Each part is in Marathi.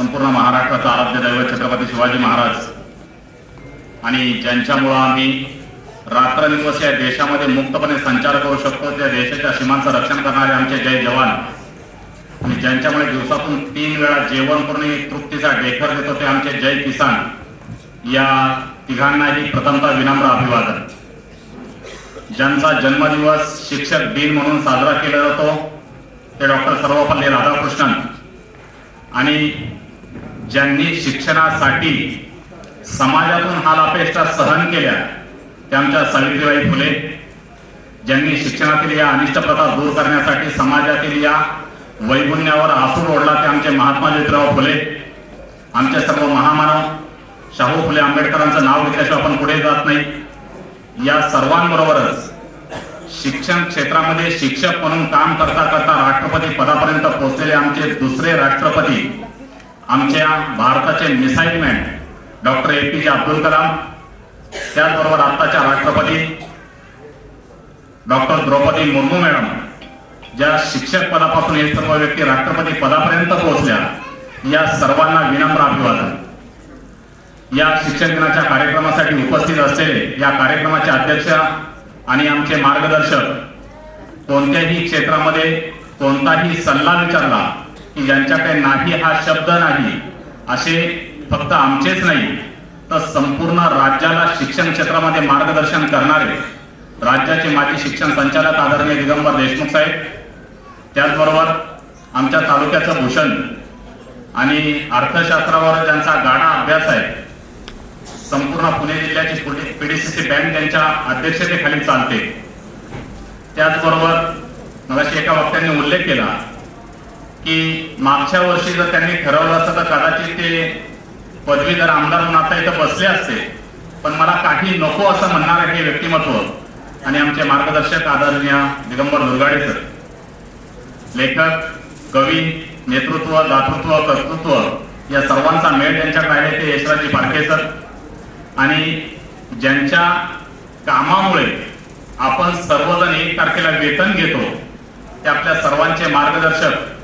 संपूर्ण महाराष्ट्राचा आराध्य दैवत छत्रपती शिवाजी महाराज. आणि ज्यांच्यामुळं आम्ही रात्रदिवस या देशामध्ये मुक्तपणे संचार करू शकतो त्या देशाच्या सीमांचं रक्षण करणारे आमचे जय जवान. आणि ज्यांच्यामुळे दिवसातून तीन वेळा जेवण करून तृप्तीचा डेखर देतो ते आमचे जय किसान. या तिघांनाही प्रथमता विनम्र अभिवादन. ज्यांचा जन्मदिवस शिक्षक दिन म्हणून साजरा केला जातो ते डॉक्टर सर्वपल्ली राधाकृष्णन. आणि ज्यांनी शिक्षणासाठी समाजातून हाल सहन केल्या त्यांच्या सावित्रीबाई फुले. ज्यांनी शिक्षणातील या अनिष्ट प्रथा दूर करण्यासाठी समाजातील या वैगुण्यावर आसूड ओढला ते आमचे महात्मा ज्योतिराव फुले. आमचे सर्व महामानव शाहू फुले आंबेडकरांचं नाव घेतल्याशिवाय आपण पुढे जात नाही. या सर्वांबरोबरच शिक्षण क्षेत्रामध्ये शिक्षक म्हणून काम करता करता राष्ट्रपती पदापर्यंत पोहोचलेले आमचे दुसरे राष्ट्रपती आमच्या भारताचे missile man doctor A P J Abdul Kalam त्याचबरोबर आत्ताच्या राष्ट्रपती डॉक्टर द्रौपदी मुर्मू मॅडम ज्या शिक्षक पदापासून हे सर्व व्यक्ती राष्ट्रपती पदापर्यंत पोहोचल्या या सर्वांना विनम्र अभिवादन. या शिक्षक दिनाच्या कार्यक्रमासाठी उपस्थित असलेले या कार्यक्रमाचे अध्यक्ष आणि आमचे मार्गदर्शक कोणत्याही क्षेत्रामध्ये कोणताही सल्ला विचारला की ज्यांच्याकडे नाही हा शब्द नाही असे फक्त आमचेच नाही तर संपूर्ण राज्याला शिक्षण क्षेत्रामध्ये मार्गदर्शन करणारे राज्याचे माजी शिक्षण संचालक आदरणीय दिगंबर देशमुख साहेब त्याचबरोबर आमच्या तालुक्याचं भूषण आणि अर्थशास्त्रावर ज्यांचा गाढा अभ्यास आहे संपूर्ण पुणे जिल्ह्याची पीडीसीसी बँक त्यांच्या अध्यक्षतेखाली चालते त्याचबरोबर मला एका वक्त्यांनी उल्लेख केला की मागच्या वर्षी जर त्यांनी ठरवलं असतं तर कदाचित ते पदवीधर आमदार म्हणून आता इथं बसले असते. पण मला काही नको असं म्हणणारे हे व्यक्तिमत्व आणि आमचे मार्गदर्शक आदरणीय दिगंबर दुर्गाडे सर. लेखक कवी नेतृत्व दातृत्व कर्तृत्व या सर्वांचा मेळ त्यांच्याकडे आहे ते यशराजी पारखे सर. आणि ज्यांच्या कामामुळे आपण सर्वजण एक तारखेला वेतन घेतो ते आपल्या सर्वांचे मार्गदर्शक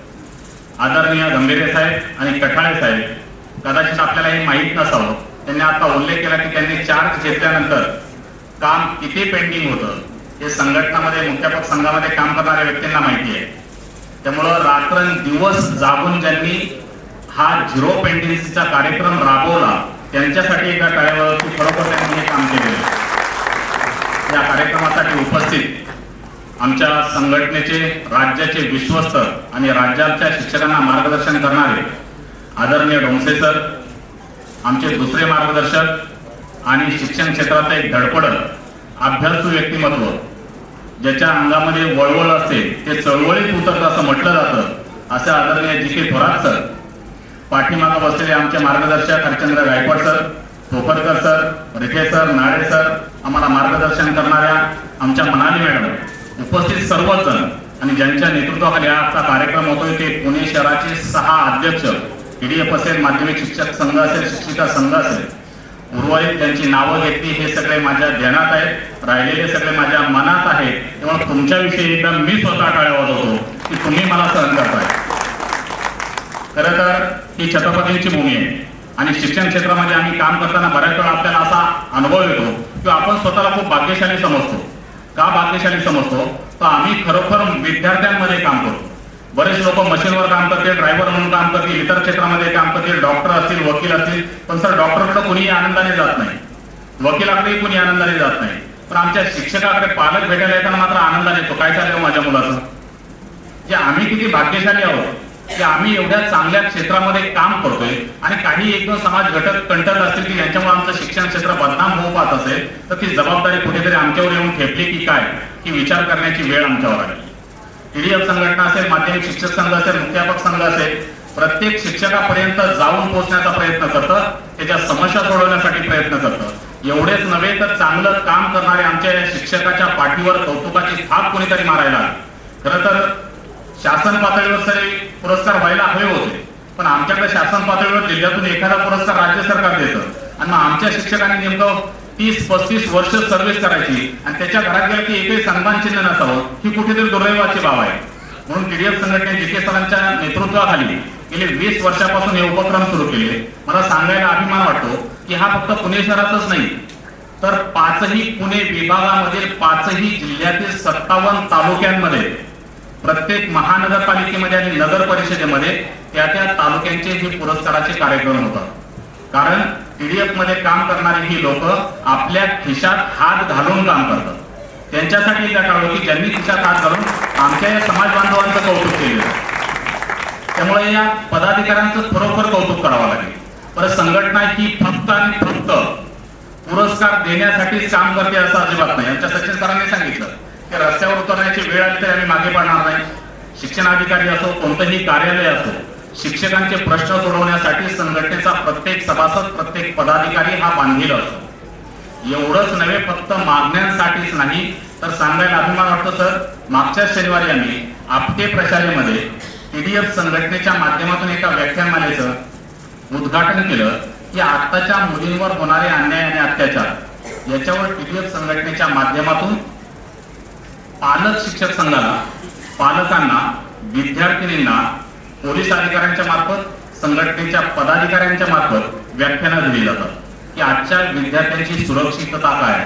आदरणीय गंभीरे साहेब आणि कठाळे साहेब कदाचित आपल्याला हे माहीत नसावं. त्यांनी आता उल्लेख केला की त्यांनी चार्ज घेतल्यानंतर काम किती पेंडिंग होतं हे संघटनामध्ये मुख्यापक संघामध्ये काम करणाऱ्या व्यक्तींना माहिती आहे. त्यामुळं रात्रंदिवस जागून ज्यांनी हा झिरो पेंडिंगचा कार्यक्रम राबवला त्यांच्यासाठी एका टाळेवरती खरोखर त्यांनी हे काम केलेलं या कार्यक्रमासाठी उपस्थित आमच्या संघटनेचे राज्याचे विश्वस्त आणि राज्याच्या शिक्षकांना मार्गदर्शन करणारे आदरणीय डोंसे सर आमचे दुसरे मार्गदर्शक आणि शिक्षण क्षेत्रात एक धडपडत अभ्यासू व्यक्तिमत्व ज्याच्या अंगामध्ये वळवळ असते ते चळवळीत उतरत असं म्हटलं जातं असे आदरणीय जी के थोरात सर पाठीमागं बसलेले आमचे मार्गदर्शक Harichandra Gaikwad sir Thokarkar sir Rithe sir Nale sir आम्हाला मार्गदर्शन करणाऱ्या आमच्या मनाली मॅडम. उपस्थित सर्वच जण आणि ज्यांच्या नेतृत्वाखाली आजचा कार्यक्रम होतोय ते पुणे शहराचे सहा अध्यक्ष पीडीएफ असेल माध्यमिक शिक्षक संघ असेल शिक्षिका संघ असेल. उर्वरित त्यांची नावं घेतली हे सगळे माझ्या ध्यानात आहेत. राहिलेले सगळे माझ्या मनात आहेत. तेव्हा तुमच्याविषयी एकदा मी स्वतः टाळ्या होतो की तुम्ही मला सहन करताय. खरं तर ही छत्रपतींची भूमी आहे. आणि शिक्षण क्षेत्रामध्ये आम्ही काम करताना बऱ्याच वेळा आपल्याला असा अनुभव येतो की आपण स्वतःला खूप भाग्यशाली समजतो. का भाग्यशाली समजतो? तर आम्ही खरोखर विद्यार्थ्यांमध्ये काम करतो बरेच लोक मशीनवर काम करतील ड्रायव्हर म्हणून काम करतील इतर क्षेत्रामध्ये काम करतील डॉक्टर असतील वकील असतील पण सर डॉक्टरकडे कुणीही आनंदाने जात नाही. वकिलाकडेही कुणी आनंदाने जात नाही. पण आमच्या शिक्षकाकडे पालक भेटायला येताना मात्र आनंदाने येतो. काय चाललं हो माझ्या मुलाचं? जे आम्ही किती भाग्यशाली आहोत की आम्ही एवढ्या चांगल्या क्षेत्रामध्ये काम करतोय आणि काही एक दोन समाज घटक कंटत असतील की यांच्यामुळे आमचं शिक्षण क्षेत्र बदनाम होऊ पाहत असेल तर ती जबाबदारी कुठेतरी आमच्यावर येऊन ठेपली की काय की विचार करण्याची वेळ आमच्यावर आली. पीडीएफ संघटना असेल माध्यमिक शिक्षक संघ असेल मुख्यापक संघ असेल प्रत्येक शिक्षकापर्यंत जाऊन पोहोचण्याचा प्रयत्न करतं त्याच्या समस्या सोडवण्यासाठी प्रयत्न करतं. एवढेच नव्हे तर चांगलं काम करणारे आमच्या या शिक्षकाच्या पाठीवर कौतुकाची थाप कोणीतरी मारायला खरं तर शासन पातळीवर तरी पुरस्कार व्हायला हवे होते. पण आमच्याकडे शासन पातळीवर जिल्ह्यातून एखादा पुरस्कार राज्य सरकार देतं. आणि मग आमच्या शिक्षकांनी नेमकं तीस पस्तीस वर्ष सर्व्हिस करायची. आणि त्याच्या घरात गेलं की एकही सन्मान चिन्ह नसावं. ही कुठेतरी दुर्दैवाची बाब आहे. म्हणून पीडीएफ संघटने जिके सरांच्या नेतृत्वाखाली गेले वीस वर्षापासून हे उपक्रम सुरू केले. मला सांगायला अभिमान वाटतो की हा फक्त पुणे शहरातच नाही तर पाचही पुणे विभागामधील पाचही जिल्ह्यातील सत्तावन्न तालुक्यांमध्ये प्रत्येक महानगरपालिकेमध्ये आणि नगर परिषदेमध्ये त्या त्या तालुक्यांचे हे पुरस्काराचे कार्यक्रम होतात. कारण पीडीएफमध्ये काम करणारे ही लोक आपल्या खिशात हात घालून काम करतात. त्यांच्यासाठी त्या टाळलो की ज्यांनी खिशात हात घालून आमच्या या समाज बांधवांचं कौतुक केलेलं त्यामुळे या पदाधिकाऱ्यांचं खरोखर कौतुक करावं लागेल. परत संघटना ही फक्त आणि फक्त पुरस्कार देण्यासाठीच काम करते असं अजिबात नाही. आमच्या सचिन सरांनी सांगितलं. की रस्त्यावर उतरण्याची वेळ आली तरी आम्ही मागे पडणार नाही. शिक्षणाधिकारी असो कोणतंही कार्यालय असो शिक्षकांचे प्रश्न सोडवण्यासाठी संघटनेचा प्रत्येक सभासद प्रत्येक पदाधिकारी हा बांधील असतो. एवढंच नव्हे फक्त मागण्यांसाठीच नाही तर सांगायला अभिमान वाटतो सर. मागच्या शनिवारी आम्ही आपटे प्रशालेमध्ये टीडीएफ संघटनेच्या माध्यमातून एका व्याख्यानमालेचं उद्घाटन केलं की आत्ताच्या मुलींवर होणारे अन्याय आणि अत्याचार याच्यावर टीडीएफ संघटनेच्या माध्यमातून पालक शिक्षक संघाला पालकांना विद्यार्थिनींना पोलीस अधिकाऱ्यांच्या मार्फत संघटनेच्या पदाधिकाऱ्यांच्या मार्फत व्याख्यानं दिली जातात. की आजच्या विद्यार्थ्यांची सुरक्षितता काय आहे?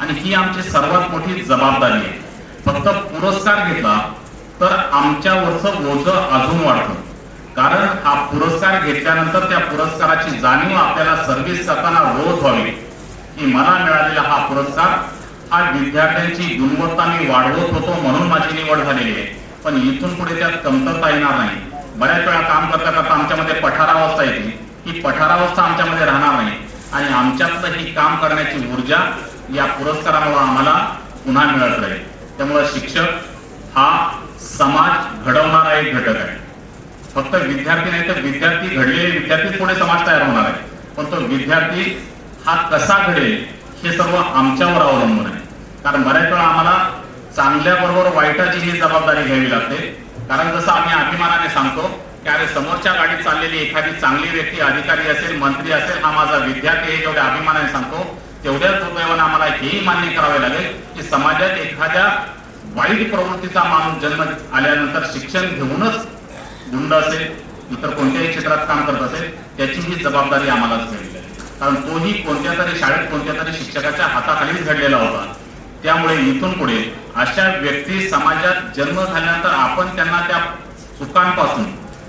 आणि ही आमची सर्वात मोठी जबाबदारी आहे. फक्त पुरस्कार घेतला तर आमच्यावरचं ओझं अजून वाढतं. कारण हा पुरस्कार घेतल्यानंतर त्या पुरस्काराची जाणीव आपल्याला सर्व्हिस करताना रोज व्हावी. की मला मिळालेला हा पुरस्कार हा विद्यार्थ्यांची गुणवत्ता मी वाढवत होतो म्हणून माझी निवड झालेली आहे. पण इथून पुढे त्यात कमतरता येणार नाही. बऱ्याच वेळा काम करता करता आमच्यामध्ये पठारावस्था येते. ही पठारावस्था आमच्यामध्ये राहणार नाही. आणि आमच्यातलं ही काम करण्याची ऊर्जा या पुरस्कारामुळे आम्हाला पुन्हा मिळत राहील त्यामुळे शिक्षक हा समाज घडवणारा एक घटक आहे. फक्त विद्यार्थी नाही तर विद्यार्थी घडलेले विद्यार्थी पुढे समाज तयार होणार आहे. पण तो विद्यार्थी हा कसा घडेल हे सर्व आमच्यावर अवलंबून आहे. कारण बऱ्याच वेळा आम्हाला चांगल्याबरोबर वाईटाची ही जबाबदारी घ्यावी लागते. कारण जसं आम्ही अभिमानाने सांगतो की अरे समोरच्या गाडीत चाललेली एखादी चांगली व्यक्ती अधिकारी असेल मंत्री असेल हा माझा विद्यार्थी हे जेवढ्या अभिमानाने सांगतो. तेवढ्याच दुर्दैवाने आम्हाला हेही मान्य करावे लागेल की समाजात एखाद्या वाईट प्रवृत्तीचा माणूस जन्म आल्यानंतर शिक्षण घेऊनच गुंड असेल इतर कोणत्याही क्षेत्रात काम करत असेल त्याची ही जबाबदारी आम्हालाच घ्यावी लागेल कारण तोही कोणत्या तरी शाळेत कोणत्या तरी शिक्षकाच्या हाताखालीच घडलेला होता. त्यामुळे इथून पुढे अशा व्यक्ती समाजात जन्म झाल्यानंतर आपण त्यांना त्या चुकांपासून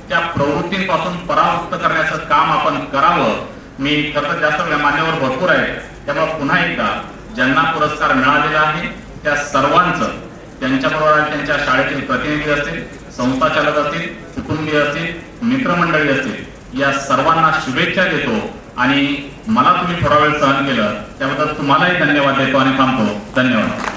त्या प्रवृत्तींपासून परावृत्त करण्याचं काम आपण करावं. मी खरं जास्त वेळ मान्यवर भरपूर आहे. त्यामुळे पुन्हा एकदा ज्यांना पुरस्कार मिळालेला आहे त्या सर्वांचं त्यांच्याबरोबर त्यांच्या शाळेतील प्रतिनिधी असतील संस्था चालक असतील कुटुंबीय असतील मित्रमंडळी असतील या सर्वांना शुभेच्छा देतो. आणि मला तुम्ही थोडा वेळ सहन केलं त्याबद्दल तुम्हालाही धन्यवाद देतो आणि थांबतो. धन्यवाद.